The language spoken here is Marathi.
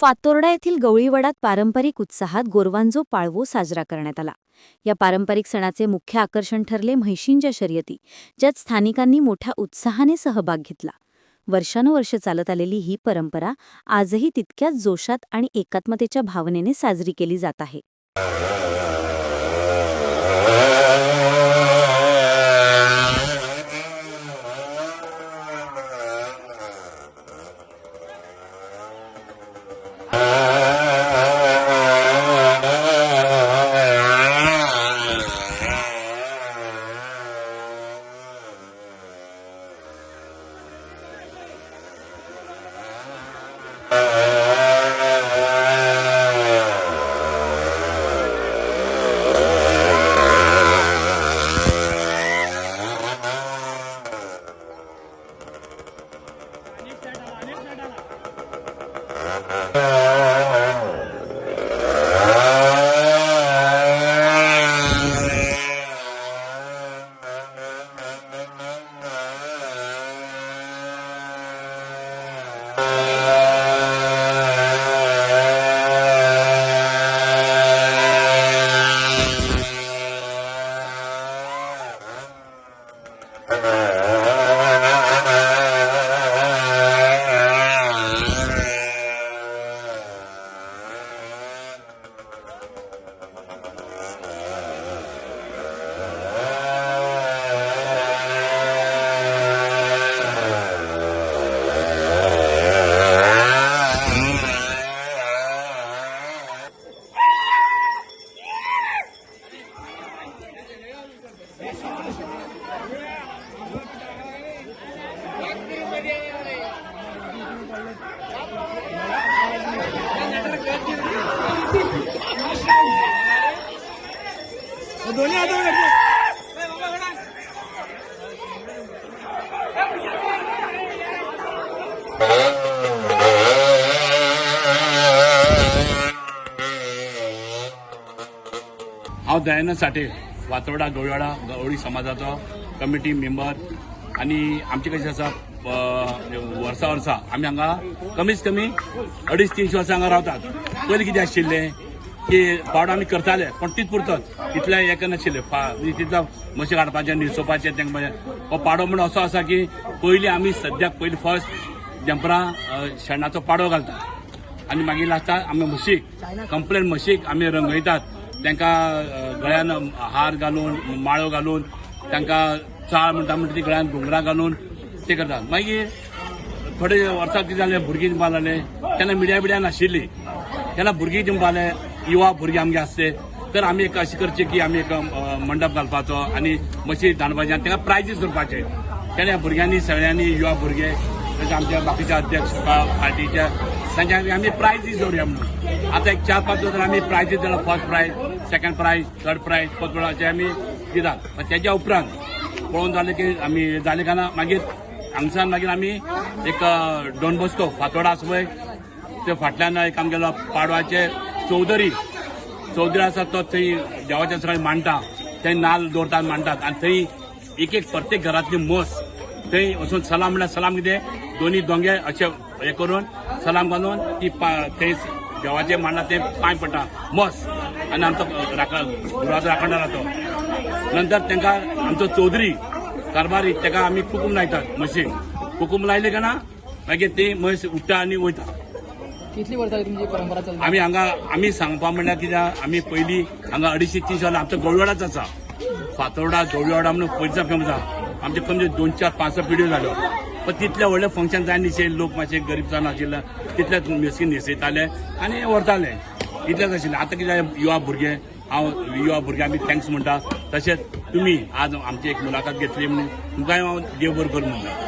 फातोर्डा येथील गवळीवडात पारंपरिक उत्साहात गोरवांजो पाळवो साजरा करण्यात आला. या पारंपरिक सणाचे मुख्य आकर्षण ठरले म्हैशींच्या शर्यती ज्यात स्थानिकांनी मोठ्या उत्साहाने सहभाग घेतला. वर्षानुवर्ष चालत आलेली ही परंपरा आजही तितक्याच जोशात आणि एकात्मतेच्या भावनेने साजरी केली जात आहे. दोन्ही हातावर हांव दयानंद साठे वातोडा गवळवाडा गवळी समाजाचो कमिटी मेंबर आनी आमचे कशें आसा वर्सा वर्सा आमी हांगा कमीत कमी अडीच तीनशे वर्सां हांगा रावतात पयलीं कितें आशिल्लें की पावडो आमी करताले पण तीत पुरतत तितलें हें नाशिल्लें तितलो म्हशी काडपाचें न्हिसोवपाचें तेंकां हो म्हणजे, पाडो म्हणून असो आसा की पयलीं आमी सद्याक पयलीं फर्स्ट जंपरां शेणाचो पाडो घालतात आनी मागीर लास्टाक आमी म्हशीक कंप्लेन म्हशीक आमी रंगयतात तांकां गळ्यान हार घालून माळो घालून तांकां चाळ म्हणटा म्हणटा ती गळ्यान घुंगरां घालून ते करतात. मागीर थोडे वर्सां कितें जालें भुरगीं जिंबाक तेन्ना मिडिया बिडिया नाशिल्ली. तेन्ना भुरगीं जिंबाले युवा भुरगीं आमगे आसले तर आमी एक अशें करचें की आमी एक मंडप घालपाचो आनी मशीद धाडपाचें आनी तेका प्रायजीस करपाचे तेन्ना भुरग्यांनी सगळ्यांनी युवा भुरगे तशें आमच्या बाकीच्या अध्यक्ष पार्टीच्या तांच्या आमी प्रायजीस दवरया म्हणून. आतां एक चार पांच वर्सां आमी प्रायजीस दिला first prize second prize third prize fourth prize आमी दितात तेच्या उपरांत पळोवन जालें की आमी जालें काय ना मागीर हांगसान मागीर आमी एक डॉन बॉस्को फातोडा आसा पळय ते फाटल्यान एक आमगेलो पाडवाचे चौधरी चौधरी आसा तो थंय देवाच्या सगळे मांडटा थंय नाल दवरतात मांडटात आनी थंय एक एक प्रत्येक घरांतली मस थंय वचून सलाम म्हळ्यार सलाम कितें दोन्ही दोंगे अशें हे करून सलाम घालून ती पा- थंय देवाचे मांडा ते पांय पडटा मस. आनी आमचो राखण गुरुवाचो राखणदार राहतो. नंतर तांकां आमचो चौधरी कारभारी ताका आमी कुकूम लायतात म्हशीक कुकूम लायले काय ना? मागीर ती म्हस उठ्ठा आनी वयता कितली वर्सां तुमची परंपरा चलता आमी हांगा आमी सांगपा म्हणल्यार कित्याक आमी पयलीं हांगा अडीचशे तीनशे वर्सां आमचो गवळवाडाच आसा फातोर्डा गवळवाडा म्हणून पयलींचा फेमस आसा आमचे कमी दोन चार पांच स पिढ्यो जाल्यो पण तितले व्हडले फंक्शन जाय लोक मातशे गरीब जावन आशिल्ले तितले मेस्कीन न्हेसयताले आनी व्हरताले इतलेंच आशिल्लें आतां कितें युवा भुरगे हांव युवा भुरगे आमी थँक्स म्हणटा तशेंच तुमी आज आमची एक मुलाखत घेतली म्हणून. तुमकांय हांव देव कर म्हणटा